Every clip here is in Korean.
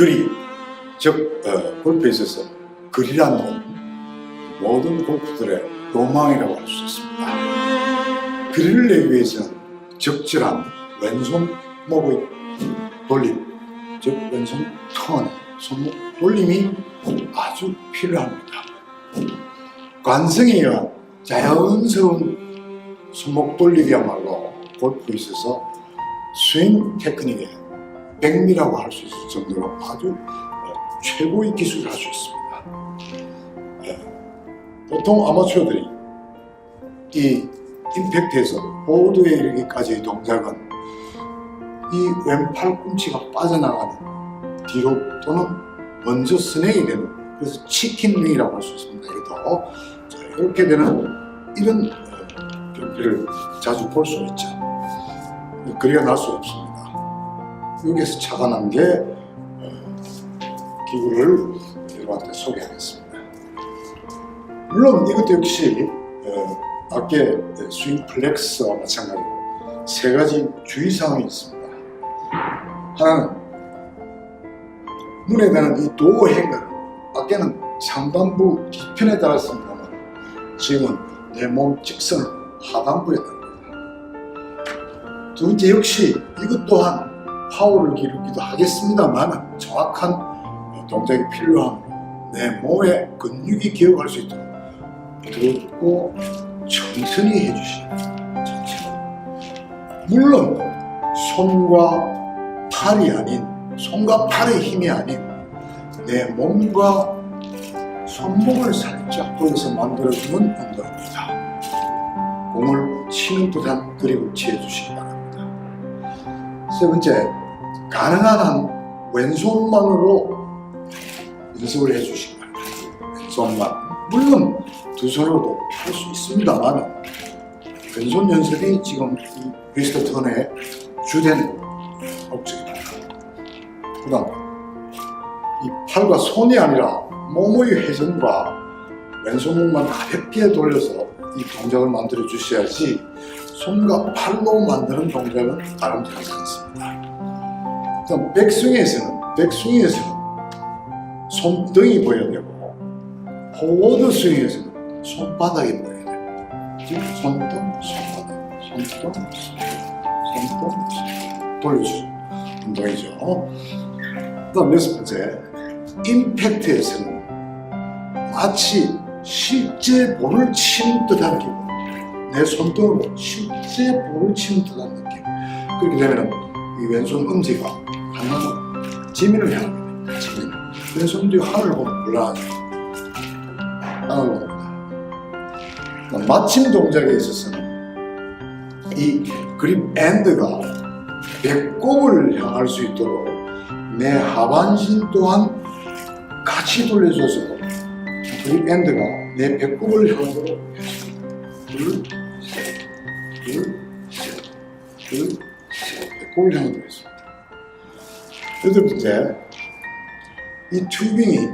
비거리, 즉 어, 골프에 있어서 거리라는 건 모든 골프들의 로망이라고 할 수 있습니다. 거리를 내기 위해서는 적절한 왼손 목의 돌림, 즉 왼손 턴, 손목 돌림이 아주 필요합니다. 관성에 의한 자연스러운 손목 돌리기야말로 골프에 있어서 스윙 테크닉의 백미라고 할 수 있을 정도로 아주 어, 최고의 기술을 할 수 있습니다. 예. 보통 아마추어들이 이 임팩트에서 보드에 이르기까지의 동작은 이 왼팔 꿈치가 빠져나가는 뒤로 또는 먼저 스낵이 되는 그래서 치킨링이라고 할 수 있습니다. 이것도 자, 이렇게 되는 이런 어, 경기를 자주 볼 수 있죠. 그리가 날 수 없습니다. 여기에서 차가 난게 어, 기구를 여러분한테 소개하겠습니다. 물론 이것도 역시 어, 아까 스윙 플렉스와 마찬가지로 세 가지 주의사항이 있습니다. 하나는 눈에 닿는 이 도어 행을 아까는 상단부 뒤편에 달았습니다만 지금은 내 몸 직선을 하단부에 달습니다. 두 번째 역시 이것 또한 파워를 기르기도 하겠습니다만 정확한 동작이 필요하므로 내 몸의 근육이 기억할 수 있도록 부드럽고 천천히 해주시오. 천천히. 물론 손과 팔이 아닌 손과 팔의 힘이 아닌 내 몸과 손목을 살짝 돌려서 만들어주는 운동입니다. 공을 치는 듯한 그립을 취해주시기 바랍니다. 세 번째, 가능한 한 왼손만으로 연습을 해주시기 바랍니다. 왼손만. 물론 두 손으로도 할 수 있습니다만 왼손 연습이 지금 이 비스트 턴의 주된 목적입니다. 그 다음 이 팔과 손이 아니라 몸의 회전과 왼손목만 가볍게 돌려서 이 동작을 만들어 주셔야지 손과 팔로 만드는 동작은 바람직하지 않습니다. 그다음 백스윙에서는 백스윙에서는 손등이 보여야 되고 포워드 스윙에서는 손바닥이 보여야 됩니다. 즉 손등, 손바닥, 손등, 손등 돌려주는 운동이죠. 그다음 여섯 번째 임팩트에서는 마치 실제 볼을 치는 듯한 기분 내 손등으로 실제 볼을 치는 듯한 느낌. 그렇게 되면 이 왼손 엄지가 하나로 지민을 향하게 됩니다. 지민. 왼손 뒤 하늘 보면 곤란하죠. 하늘 봅니다. 마침 동작에 있어서는 이 그립 엔드가 배꼽을 향할 수 있도록 내 하반신 또한 같이 돌려줘서 그립 엔드가 내 배꼽을 해줍니다. 둘, 셋, 둘. 배꼽을 향하도록 했습니다. 여덟 번째, 이 튜빙이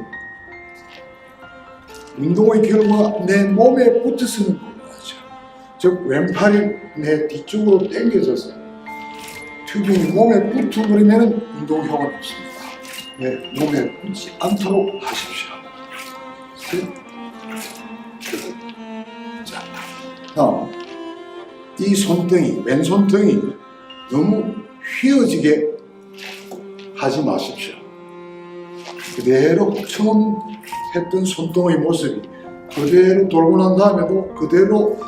운동의 결과 내 몸에 붙어서는 곤란하죠. 즉 왼팔이 내 뒤쪽으로 당겨져서 튜빙이 몸에 붙어버리면 운동 효과는 없습니다. 내 몸에 붙지 않도록 하십시오. 자, 다음 이 손등이 왼손등이 너무 휘어지게 하지 마십시오. 그대로 처음 했던 손등의 모습이 그대로 돌고 난 다음에도 그대로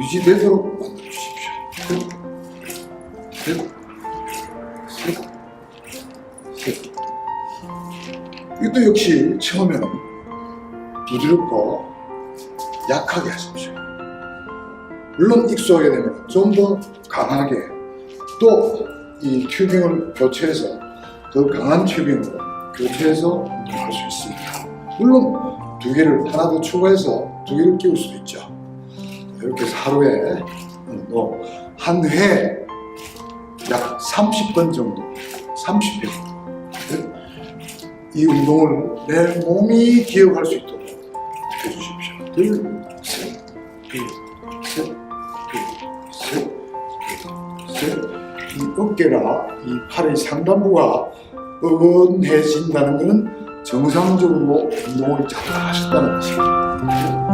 유지되도록 만들어 주십시오. 셋, 셋, 셋, 셋. 이것도 역시 처음에는 부드럽고 약하게 하십시오. 물론 익숙하게 되면 좀 더 강하게 또 이 튜빙을 교체해서 더 강한 튜빙으로 교체해서 운동할 수 있습니다. 물론 두 개를 하나 더 추가해서 두 개를 끼울 수도 있죠. 이렇게 하루에 운동 한회 약 30번 정도, 30회 이 운동을 내 몸이 기억할 수 있도록 해주십시오. 둘, 셋, 셋. 이 어깨가 이 팔의 상단부가 뻐근해진다는 것은 정상적으로 운동을 잘 하셨다는 뜻입니다.